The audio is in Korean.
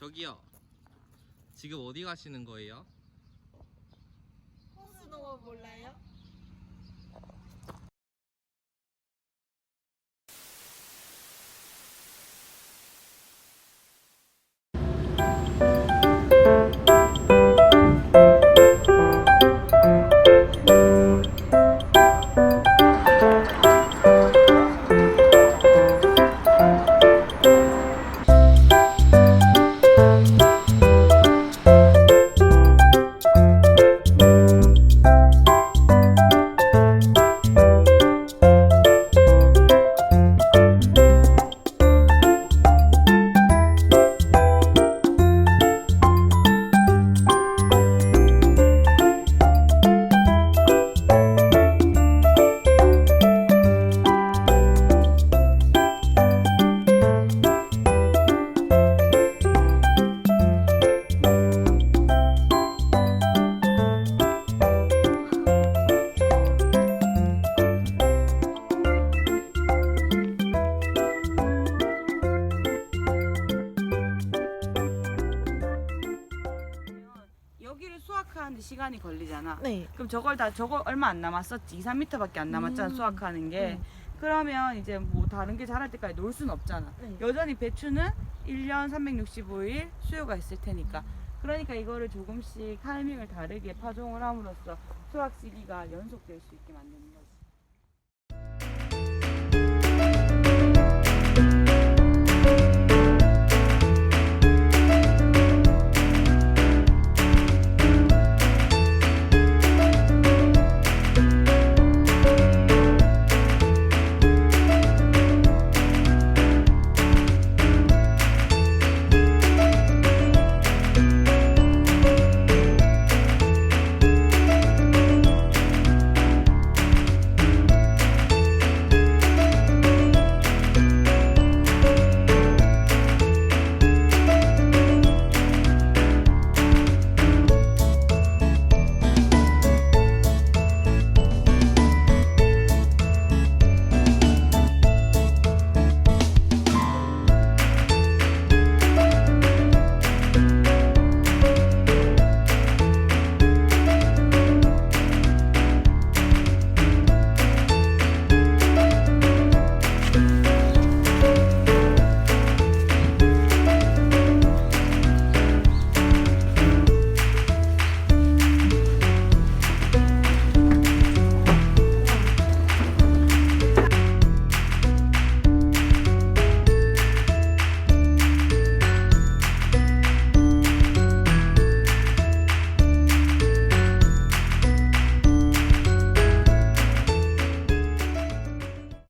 저기요. 지금 어디 가시는 거예요? 호수 농업 몰라요? 수확하는데 시간이 걸리잖아. 네. 그럼 저걸 다 저거 얼마 안 남았었지. 2, 3m밖에 안 남았잖아. 음. 수확하는 게. 음. 그러면 이제 뭐 다른 게 자랄 때까지 놀 수는 없잖아. 네. 여전히 배추는 1년 365일 수요가 있을 테니까. 그러니까 이거를 조금씩 타이밍을 다르게 파종을 함으로써 수확 시기가 연속될 수 있게 만드는 거지.